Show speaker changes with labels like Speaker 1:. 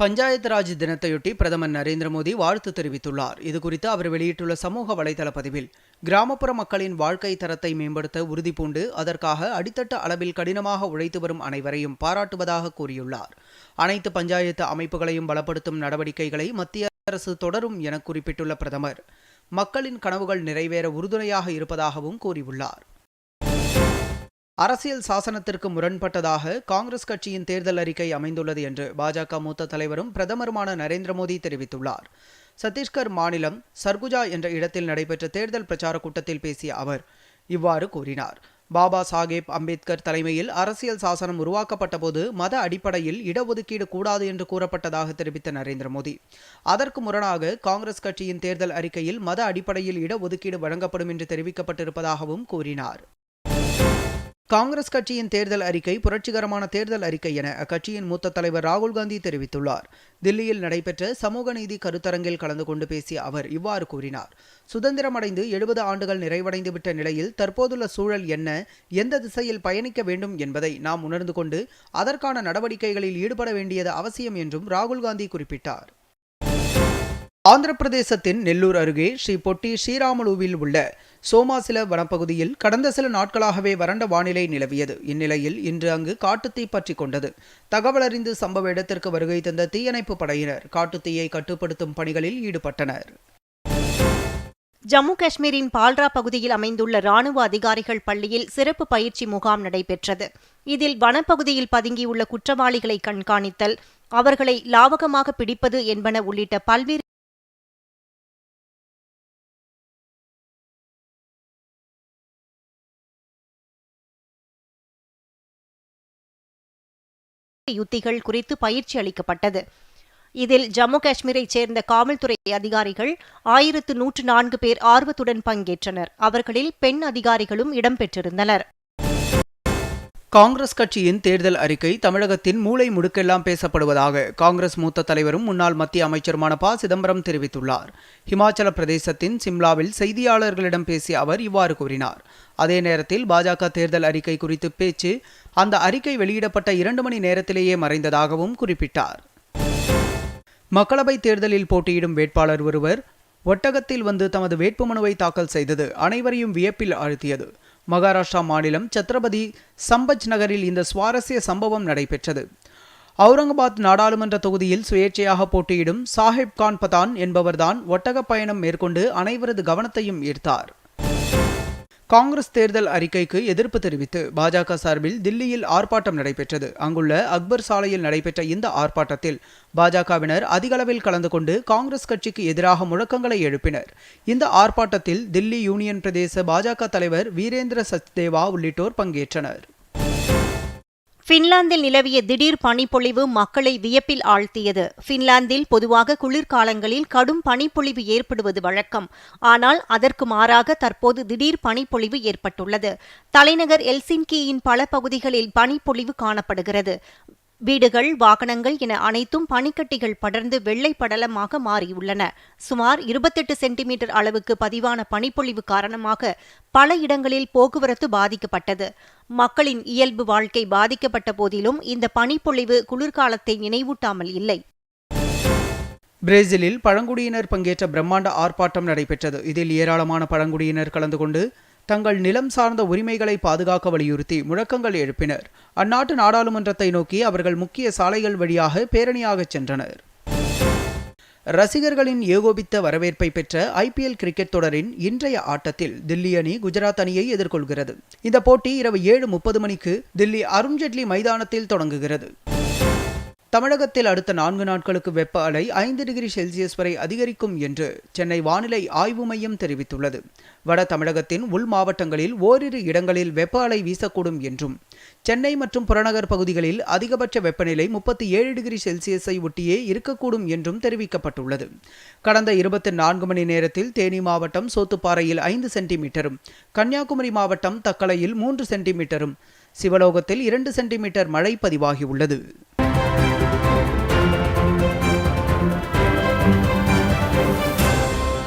Speaker 1: பஞ்சாயத்து ராஜ் தினத்தையொட்டி பிரதமர் நரேந்திர மோடி வாழ்த்து தெரிவித்துள்ளார் இதுகுறித்து அவர் வெளியிட்டுள்ள சமூக வலைதள பதிவில் கிராமப்புற மக்களின் வாழ்க்கை தரத்தை மேம்படுத்த உறுதிபூண்டு அதற்காக அடித்தட்ட அளவில் கடினமாக உழைத்து வரும் அனைவரையும் பாராட்டுவதாக கூறியுள்ளார் அனைத்து பஞ்சாயத்து அமைப்புகளையும் பலப்படுத்தும் நடவடிக்கைகளை மத்திய அரசு தொடரும் என குறிப்பிட்டுள்ள பிரதமர் மக்களின் கனவுகள் நிறைவேற உறுதுணையாக இருப்பதாகவும் கூறியுள்ளார் அரசியல் சாசனத்திற்கு முரண்பட்டதாக காங்கிரஸ் கட்சியின் தேர்தல் அறிக்கை அமைந்துள்ளது என்று பாஜக மூத்த தலைவரும் பிரதமருமான நரேந்திர மோடி தெரிவித்துள்ளார் சத்தீஸ்கர் மாநிலம் சர்குஜா என்ற இடத்தில் நடைபெற்ற தேர்தல் பிரச்சார கூட்டத்தில் பேசிய அவர் இவ்வாறு கூறினார் பாபா சாஹேப் அம்பேத்கர் தலைமையில் அரசியல் சாசனம் உருவாக்கப்பட்ட போது மத அடிப்படையில் இடஒதுக்கீடு கூடாது என்று கூறப்பட்டதாக தெரிவித்த நரேந்திர மோடி அதற்கு முரணாக காங்கிரஸ் கட்சியின் தேர்தல் அறிக்கையில் மத அடிப்படையில் இடஒதுக்கீடு வழங்கப்படும் என்று தெரிவிக்கப்பட்டிருப்பதாகவும் கூறினார் காங்கிரஸ் கட்சியின் தேர்தல் அறிக்கை புரட்சிகரமான தேர்தல் அறிக்கை என அக்கட்சியின் மூத்த தலைவர் ராகுல் காந்தி தெரிவித்துள்ளார் தில்லியில் நடைபெற்ற சமூக நீதி கருத்தரங்கில் கலந்து கொண்டு பேசிய அவர் இவ்வாறு கூறினார் சுதந்திரமடைந்து எழுபது ஆண்டுகள் நிறைவடைந்துவிட்ட நிலையில் தற்போதுள்ள சூழல் என்ன எந்த திசையில் பயணிக்க வேண்டும் என்பதை நாம் உணர்ந்து கொண்டு அதற்கான நடவடிக்கைகளில் ஈடுபட வேண்டியது அவசியம் என்றும் ராகுல் காந்தி குறிப்பிட்டார் ஆந்திர பிரதேசத்தின் நெல்லூர் அருகே ஸ்ரீ பொட்டி ஸ்ரீராமலுவில் உள்ள சோமாசில வனப்பகுதியில் கடந்த சில நாட்களாகவே வறண்ட வானிலை நிலவியது இந்நிலையில் இன்று அங்கு காட்டுத்தீ பற்றி கொண்டது தகவலறிந்து சம்பவ இடத்திற்கு வருகை தந்த தீயணைப்பு படையினர் காட்டுத்தீயை கட்டுப்படுத்தும் பணிகளில் ஈடுபட்டனர்
Speaker 2: ஜம்மு காஷ்மீரின் பால்ரா பகுதியில் அமைந்துள்ள ராணுவ அதிகாரிகள் பள்ளியில் சிறப்பு பயிற்சி முகாம் நடைபெற்றது இதில் வனப்பகுதியில் பதுங்கியுள்ள குற்றவாளிகளை கண்காணித்தல் அவர்களை லாவகமாக பிடிப்பது என்பன உள்ளிட்ட பல்வேறு யுத்திகள் குறித்து பயிற்சி அளிக்கப்பட்டது இதில் ஜம்மு காஷ்மீரைச் சேர்ந்த காவல்துறை அதிகாரிகள் ஆயிரத்து நூற்று நான்கு பேர் ஆர்வத்துடன் பங்கேற்றனர் அவர்களில் பெண் அதிகாரிகளும் இடம்பெற்றிருந்தனர்
Speaker 1: காங்கிரஸ் கட்சியின் தேர்தல் அறிக்கை தமிழகத்தின் மூளை முடுக்கெல்லாம் பேசப்படுவதாக காங்கிரஸ் மூத்த தலைவரும் முன்னாள் மத்திய அமைச்சருமான ப சிதம்பரம் தெரிவித்துள்ளார் ஹிமாச்சல பிரதேசத்தின் சிம்லாவில் செய்தியாளர்களிடம் பேசிய அவர் இவ்வாறு கூறினார் அதே நேரத்தில் பாஜக தேர்தல் அறிக்கை குறித்து பேச்சு அந்த அறிக்கை வெளியிடப்பட்ட இரண்டு மணி நேரத்திலேயே மறைந்ததாகவும் குறிப்பிட்டார் மக்களவைத் தேர்தலில் போட்டியிடும் வேட்பாளர் ஒருவர் ஒட்டகத்தில் வந்து தமது வேட்புமனுவை தாக்கல் செய்தது அனைவரையும் வியப்பில் ஆழ்த்தியது மகாராஷ்டிரா மாநிலம் சத்ரபதி சம்பஜ் நகரில் இந்த சுவாரஸ்ய சம்பவம் நடைபெற்றது அவுரங்காபாத் நாடாளுமன்ற தொகுதியில் சுயேட்சையாக போட்டியிடும் சாஹிப் கான் பதான் என்பவர்தான் ஒட்டக பயணம் மேற்கொண்டு அனைவரது கவனத்தையும் ஈர்த்தார் காங்கிரஸ் தேர்தல் அறிக்கைக்கு எதிர்ப்பு தெரிவித்து பாஜக சார்பில் தில்லியில் ஆர்ப்பாட்டம் நடைபெற்றது அங்குள்ள அக்பர் சாலையில் நடைபெற்ற இந்த ஆர்ப்பாட்டத்தில் பாஜகவினர் அதிகளவில் கலந்து கொண்டு காங்கிரஸ் கட்சிக்கு எதிராக முழக்கங்களை எழுப்பினர் இந்த ஆர்ப்பாட்டத்தில் தில்லி யூனியன் பிரதேச பாஜக தலைவர் வீரேந்திர சச்தேவா உள்ளிட்டோர் பங்கேற்றனர்
Speaker 2: பின்லாந்தில் நிலவிய திடீர் பனிப்பொழிவு மக்களை வியப்பில் ஆழ்த்தியது பின்லாந்தில் பொதுவாக குளிர்காலங்களில் கடும் பனிப்பொழிவு ஏற்படுவது வழக்கம் ஆனால் அதற்கு மாறாக தற்போது திடீர் பனிப்பொழிவு ஏற்பட்டுள்ளது தலைநகர் எல்சின்கியின் பல பகுதிகளில் பனிப்பொழிவு காணப்படுகிறது வீடுகள் வாகனங்கள் என அனைத்தும் பனிக்கட்டிகள் படர்ந்து வெள்ளை படலமாக மாறியுள்ளன சுமார் இருபத்தெட்டு சென்டிமீட்டர் அளவுக்கு பதிவான பனிப்பொழிவு காரணமாக பல இடங்களில் போக்குவரத்து பாதிக்கப்பட்டது மக்களின் இயல்பு வாழ்க்கை பாதிக்கப்பட்ட போதிலும் இந்த பனிப்பொழிவு குளிர்காலத்தை நினைவூட்டாமல் இல்லை
Speaker 1: பிரேசிலில் பழங்குடியினர் பங்கேற்ற பிரம்மாண்ட ஆர்ப்பாட்டம் நடைபெற்றது இதில் ஏராளமான பழங்குடியினர் கலந்து கொண்டு தங்கள் நிலம் சார்ந்த உரிமைகளை பாதுகாக்க வலியுறுத்தி முழக்கங்கள் எழுப்பினர் அந்நாட்டு நாடாளுமன்றத்தை நோக்கி அவர்கள் முக்கிய சாலைகள் வழியாக பேரணியாகச் சென்றனர் ரசிகர்களின் ஏகோபித்த வரவேற்பை பெற்ற ஐபிஎல் கிரிக்கெட் தொடரின் இன்றைய ஆட்டத்தில் தில்லி அணி குஜராத் அணியை எதிர்கொள்கிறது இந்த போட்டி இரவு ஏழு முப்பது மணிக்கு தில்லி அருண்ஜேட்லி மைதானத்தில் தொடங்குகிறது தமிழகத்தில் அடுத்த நான்கு நாட்களுக்கு வெப்ப அலை ஐந்து டிகிரி செல்சியஸ் வரை அதிகரிக்கும் என்று சென்னை வானிலை ஆய்வு மையம் தெரிவித்துள்ளது வட தமிழகத்தின் உள் மாவட்டங்களில் ஓரிரு இடங்களில் வெப்ப அலை வீசக்கூடும் என்றும் சென்னை மற்றும் புறநகர் பகுதிகளில் அதிகபட்ச வெப்பநிலை முப்பத்தி ஏழு டிகிரி செல்சியஸை ஒட்டியே இருக்கக்கூடும் என்றும் தெரிவிக்கப்பட்டுள்ளது கடந்த இருபத்தி நான்கு மணி நேரத்தில் தேனி மாவட்டம் சோத்துப்பாறையில் ஐந்து சென்டிமீட்டரும் கன்னியாகுமரி மாவட்டம் தக்கலையில் மூன்று சென்டிமீட்டரும் சிவலோகத்தில் இரண்டு சென்டிமீட்டர் மழை பதிவாகியுள்ளது